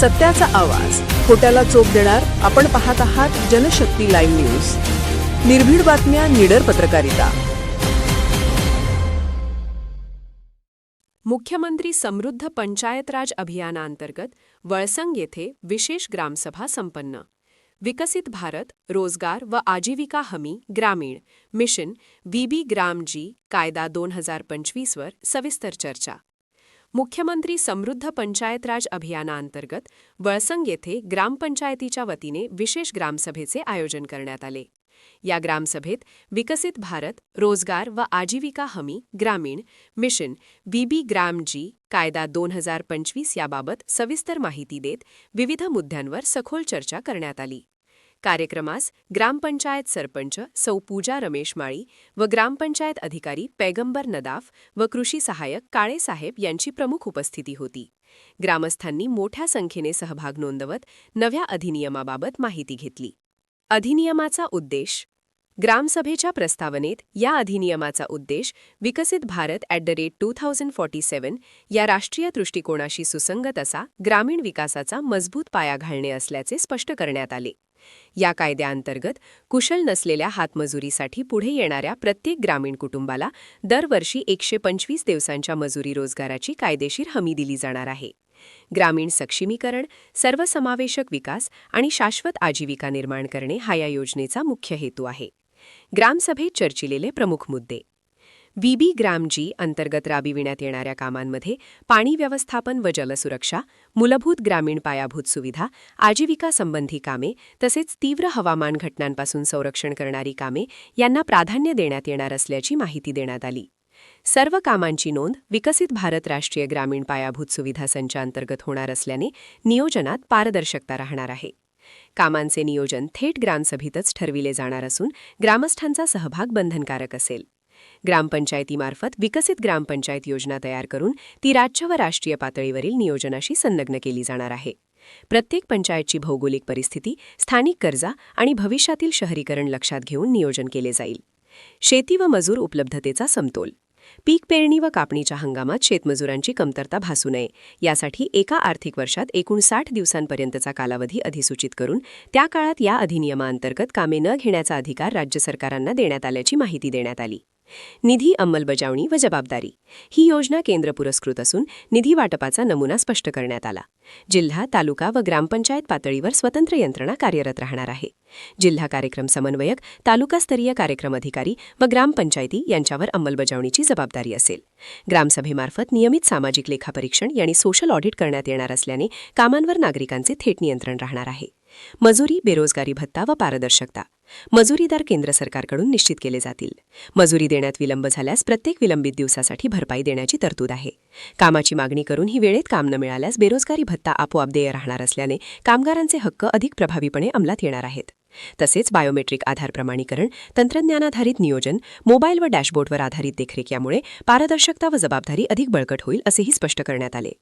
सत्याचा आवाज. खोट्याला चोप देणार आपण पाहत आहात जनशक्ती लाईव्ह न्यूज. निर्भीड बातम्या निडर पत्रकारिता. मुख्यमंत्री समृद्ध पंचायत राज अभियानांतर्गत वळसंग येथे विशेष ग्रामसभा संपन्न. विकसित भारत रोजगार व आजीविका हमी ग्रामीण. मिशन बीबी ग्राम जी कायदा दोन हजार पंचवीसवर सविस्तर चर्चा. मुख्यमंत्री समृद्ध पंचायत राज अभियानांतर्गत वळसंग येथे ग्रामपंचायतीच्या वतीने विशेष ग्रामसभेचे आयोजन करण्यात आले. या ग्रामसभेत विकसित भारत रोजगार व आजीविका हमी ग्रामीण मिशन बीबी ग्राम जी कायदा दोन हजार पंचवीस याबाबत सविस्तर माहिती देत विविध मुद्द्यांवर सखोल चर्चा करण्यात आली. कार्यक्रमास ग्रामपंचायत सरपंच सौ पूजा रमेश माळी व ग्रामपंचायत अधिकारी पैगंबर नदाफ व कृषी सहाय्यक काळेसाहेब यांची प्रमुख उपस्थिती होती. ग्रामस्थांनी मोठ्या संख्येने सहभाग नोंदवत नव्या अधिनियमाबाबत माहिती घेतली. अधिनियमाचा उद्देश ग्रामसभेच्या प्रस्तावनेत या अधिनियमाचा उद्देश विकसित Bharat at the rate two thousand forty seven या राष्ट्रीय दृष्टिकोनाशी सुसंगत असा ग्रामीण विकासाचा मजबूत पाया घालणे असल्याचे स्पष्ट करण्यात आले. या कायद्याअंतर्गत कुशल नसलेल्या हातमजुरीसाठी पुढे येणाऱ्या प्रत्येक ग्रामीण कुटुंबाला दरवर्षी एकशे पंचवीस दिवसांच्या मजुरी रोजगाराची कायदेशीर हमी दिली जाणार आहे. ग्रामीण सक्षमीकरण सर्वसमावेशक विकास आणि शाश्वत आजीविका निर्माण करणे हा या योजनेचा मुख्य हेतू आहे. ग्रामसभेत चर्चिलेले प्रमुख मुद्दे बीबी ग्राम जी अंतर्गत राबविण्यात येणाऱ्या कामांमध्ये पाणी व्यवस्थापन व जलसुरक्षा मूलभूत ग्रामीण पायाभूत सुविधा आजीविका संबंधी कामे तसेच तीव्र हवामान घटनांपासून संरक्षण करणारी कामे यांना प्राधान्य देण्यात येणार असल्याची माहिती देण्यात आली. सर्व कामांची नोंद विकसित भारत राष्ट्रीय ग्रामीण पायाभूत सुविधा संचाअंतर्गत होणार असल्याने नियोजनात पारदर्शकता राहणार आहे. कामांचे नियोजन थेट ग्रामसभेतच ठरविले जाणार असून ग्रामस्थांचा सहभाग बंधनकारक असेल. ग्रामपंचायतीमार्फत विकसित ग्रामपंचायत योजना तयार करून ती राज्य व राष्ट्रीय पातळीवरील नियोजनाशी संलग्न केली जाणार आहे. प्रत्येक पंचायतची भौगोलिक परिस्थिती स्थानिक गरजा आणि भविष्यातील शहरीकरण लक्षात घेऊन नियोजन केले जाईल. शेती व मजूर उपलब्धतेचा समतोल. पीक पेरणी व कापणीच्या हंगामात शेतमजुरांची कमतरता भासू नये यासाठी एका आर्थिक वर्षात एकूण साठ दिवसांपर्यंतचा कालावधी अधिसूचित करून त्या काळात या अधिनियमाअंतर्गत कामे न घेण्याचा अधिकार राज्य सरकारांना देण्यात आल्याची माहिती देण्यात आली. निधी अंमलबजावणी व जबाबदारी. ही योजना केंद्र पुरस्कृत असून निधी वाटपाचा नमुना स्पष्ट करण्यात आला. जिल्हा तालुका व ग्रामपंचायत पातळीवर स्वतंत्र यंत्रणा कार्यरत राहणार आहे. जिल्हा कार्यक्रम समन्वयक तालुकास्तरीय कार्यक्रम अधिकारी व ग्रामपंचायती यांच्यावर अंमलबजावणीची जबाबदारी असेल. ग्रामसभेमार्फत नियमित सामाजिक लेखापरीक्षण यांनी सोशल ऑडिट करण्यात येणार असल्याने कामांवर नागरिकांचे थेट नियंत्रण राहणार आहे. मजुरी बेरोजगारी भत्ता व पारदर्शकता. मजुरीदार केंद्र सरकारकडून निश्चित केले जातील. मजुरी देण्यात विलंब झाल्यास प्रत्येक विलंबित दिवसासाठी भरपाई देण्याची तरतूद आहे. कामाची मागणी करून ही वेळेत काम न मिळाल्यास बेरोजगारी भत्ता आपोआप देय राहणार असल्याने कामगारांचे हक्क अधिक प्रभावीपणे अंमलात येणार आहेत. तसेच बायोमेट्रिक आधार प्रमाणीकरण तंत्रज्ञानाधारित नियोजन मोबाईल व डॅशबोर्डवर आधारित देखरेख यामुळे पारदर्शकता व जबाबदारी अधिक बळकट होईल असेही स्पष्ट करण्यात आले.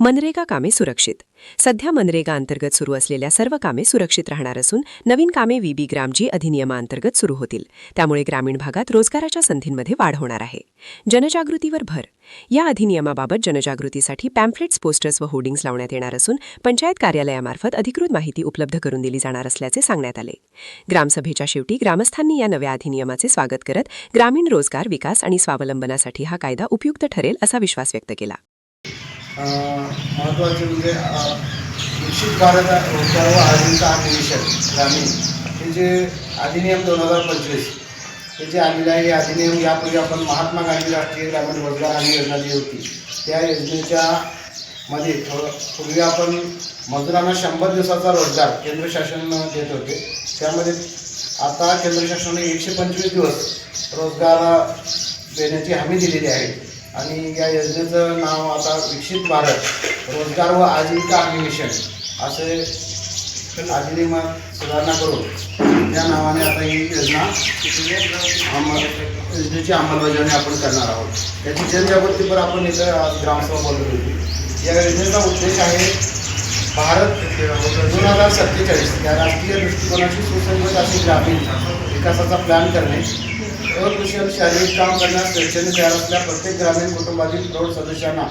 मनरेगा कामे सुरक्षित. सध्या मनरेगा अंतर्गत सुरू असलेल्या सर्व कामे सुरक्षित राहणार असून नवीन कामे व्हीबी ग्रामजी अधिनियमाअंतर्गत सुरू होतील. त्यामुळे ग्रामीण भागात रोजगाराच्या संधींमध्ये वाढ होणार आहे. जनजागृतीवर भर. या अधिनियमाबाबत जनजागृतीसाठी पॅम्फलेट्स पोस्टर्स व होर्डिंग्स लावण्यात येणार असून पंचायत कार्यालयामार्फत अधिकृत माहिती उपलब्ध करून दिली जाणार असल्याचे सांगण्यात आले. ग्रामसभेच्या शेवटी ग्रामस्थांनी या नव्या अधिनियमाचे स्वागत करत ग्रामीण रोजगार विकास आणि स्वावलंबनासाठी हा कायदा उपयुक्त ठरेल असा विश्वास व्यक्त केला. महत्त्वाचे म्हणजे अ, विकसित भारत रोजगार व आजीविका मिशन ग्रामीण. हे जे अधिनियम दोन हजार पंचवीस हे जे आलेलं आहे हे अधिनियम यापूर्वी आपण महात्मा गांधी राष्ट्रीय ग्रामीण रोजगार हमी योजना जी होती त्या योजनेच्या मध्ये थोडं पूर्वी आपण मजुरांना शंभर दिवसाचा रोजगार केंद्र शासन देत होते. त्यामध्ये आता केंद्र शासनाने एकशे पंचवीस दिवस रोजगार देण्याची हमी दिलेली आहे. आणि या योजनेचं नाव आता विकसित भारत रोजगार व आजीविका हमी मिशन असे अधिनियमात सुधारणा करून या नावाने आता ही योजना अंमल योजनेची अंमलबजावणी आपण करणार आहोत. त्याची जनजागृतीपर आपण इथं ग्रामसभा बोलत होती. या योजनेचा उद्देश आहे भारत दोन हजार सत्तेचाळीस या राष्ट्रीय दृष्टिकोनाशी सुसंगत असे ग्रामीण विकासाचा प्लॅन करणे अकुशल शारीरिक काम करण्यास स्वेच्छेने तयार असल्या प्रत्येक ग्रामीण कुटुंबातील प्रौढ सदस्यांना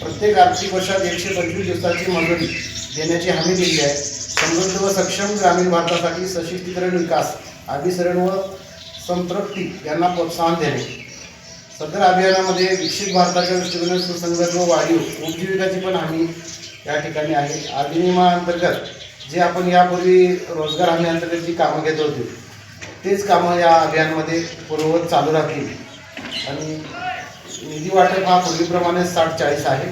प्रत्येक आर्थिक वर्षात एकशे पंचवीस दिवसाची मंजुरी देण्याची हमी दिली आहे. समृद्ध व सक्षम ग्रामीण भारतासाठी सशक्तीकरण विकास अभिसरण व संतृप्ती यांना प्रोत्साहन देणे. सदर अभियानामध्ये विकसित भारताच्या दृष्टीकोनात सुसंगत व वाढीव उपजीविकाची पण हमी या ठिकाणी आहे. अधिनियमाअंतर्गत जे आपण यापूर्वी रोजगार हमी अंतर्गत जी कामं घेत होती तेच कामं या अभियानमध्ये पूर्ववत चालू राहतील. आणि निधी वाटप हा पूर्वीप्रमाणे साठ चाळीस आहे.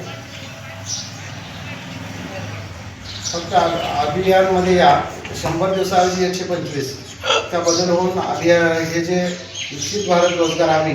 फक्त अभियानमध्ये या शंभर दिवसाऐवजी एकशे पंचवीस. त्या बदल होऊन अभियान हे जे विकसित भारत रोजगार हमी